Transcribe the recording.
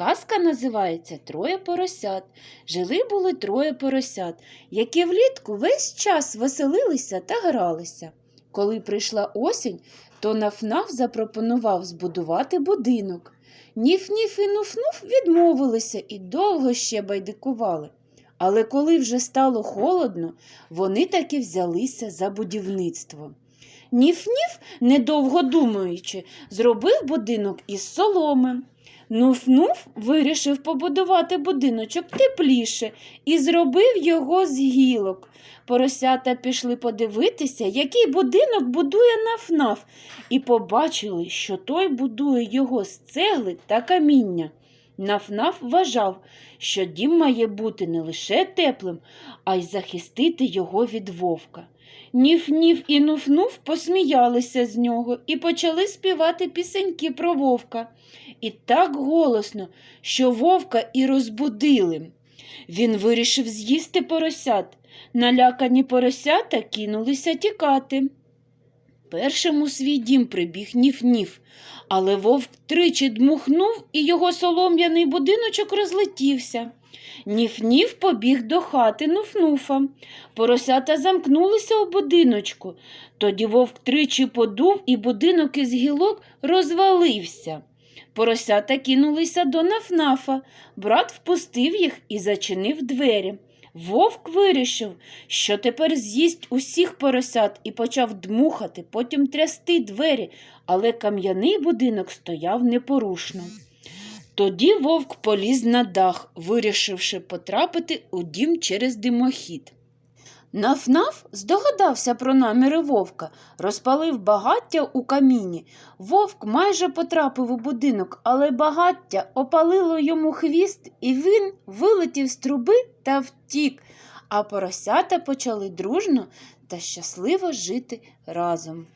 Казка називається Троє поросят. Жили були троє поросят, які влітку весь час веселилися та гралися. Коли прийшла осінь, то Нафнаф запропонував збудувати будинок. Ніф-ніф і нуф-нуф відмовилися і довго ще байдикували. Але коли вже стало холодно, вони таки взялися за будівництво. Ніф-ніф, недовго думаючи, зробив будинок із соломи. Нуф-нуф вирішив побудувати будиночок тепліше і зробив його з гілок. Поросята пішли подивитися, який будинок будує Наф-Наф, і побачили, що той будує його з цегли та каміння. Наф-Наф вважав, що дім має бути не лише теплим, а й захистити його від вовка. Ніф-ніф і нуф-нуф посміялися з нього і почали співати пісеньки про вовка. І так голосно, що вовка і розбудили. Він вирішив з'їсти поросят. Налякані поросята кинулися тікати. Першим у свій дім прибіг ніф-ніф, але вовк тричі дмухнув, і його солом'яний будиночок розлетівся. Ніф-ніф побіг до хати нуф-нуфа. Поросята замкнулися у будиночку. Тоді вовк тричі подув, і будинок із гілок розвалився. Поросята кинулися до нафнафа. Брат впустив їх і зачинив двері. Вовк вирішив, що тепер з'їсть усіх поросят і почав дмухати, потім трясти двері, але кам'яний будинок стояв непорушно. Тоді вовк поліз на дах, вирішивши потрапити у дім через димохід. Наф-наф здогадався про наміри вовка, розпалив багаття у каміні. Вовк майже потрапив у будинок, але багаття опалило йому хвіст, і він вилетів з труби та втік, а поросята почали дружно та щасливо жити разом.